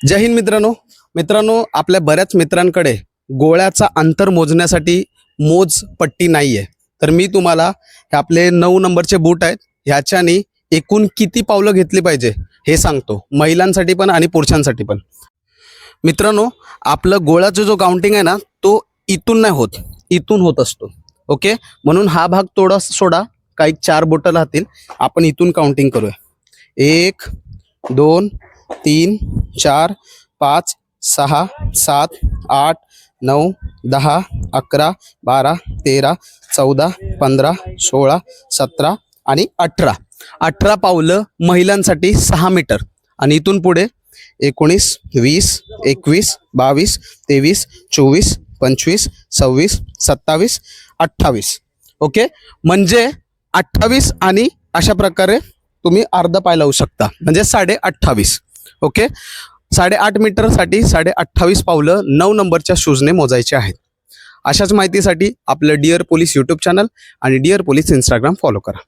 जय हिंद मित्रांनो. मित्रांनो आपल्या बऱ्याच मित्रांकडे गोळ्याचा अंतर मोजण्यासाठी मोज पट्टी नाही आहे तर मी तुम्हाला हे आपले नऊ नंबरचे बूट आहेत ह्याच्याने एकूण किती पावलं घेतली पाहिजे हे सांगतो. महिलांसाठी पण आणि पुरुषांसाठी पण. मित्रांनो आपलं गोळ्याचं जो काउंटिंग आहे ना तो इथून नाही होत. इथून होत असतो. ओके? म्हणून हा भाग थोडा सोडा. काही चार बोटं राहतील. आपण इथून काउंटिंग करूया. एक दोन तीन चार पाच सहा सात आठ नऊ दहा अकरा बारा तेरा चौदा पंधरा सोळा सतरा आणि अठरा. अठरा पावलं महिलांसाठी सहा मीटर. आणि इथून पुढे एकोणीस वीस एकवीस बावीस तेवीस चोवीस पंचवीस सव्वीस सत्तावीस अठ्ठावीस. ओके? म्हणजे अठ्ठावीस आणि अशा प्रकारे तुम्ही अर्ध पाय लावू शकता. म्हणजे साडे अठ्ठावीस. ओके? साडेआठ मीटरसाठी साडे अठ्ठावीस पावलं नऊ नंबरच्या शूजने मोजायचे आहेत. अशाच माहितीसाठी आपलं डिअर पोलीस यूट्यूब चॅनल आणि डिअर पोलीस इंस्टाग्राम फॉलो करा.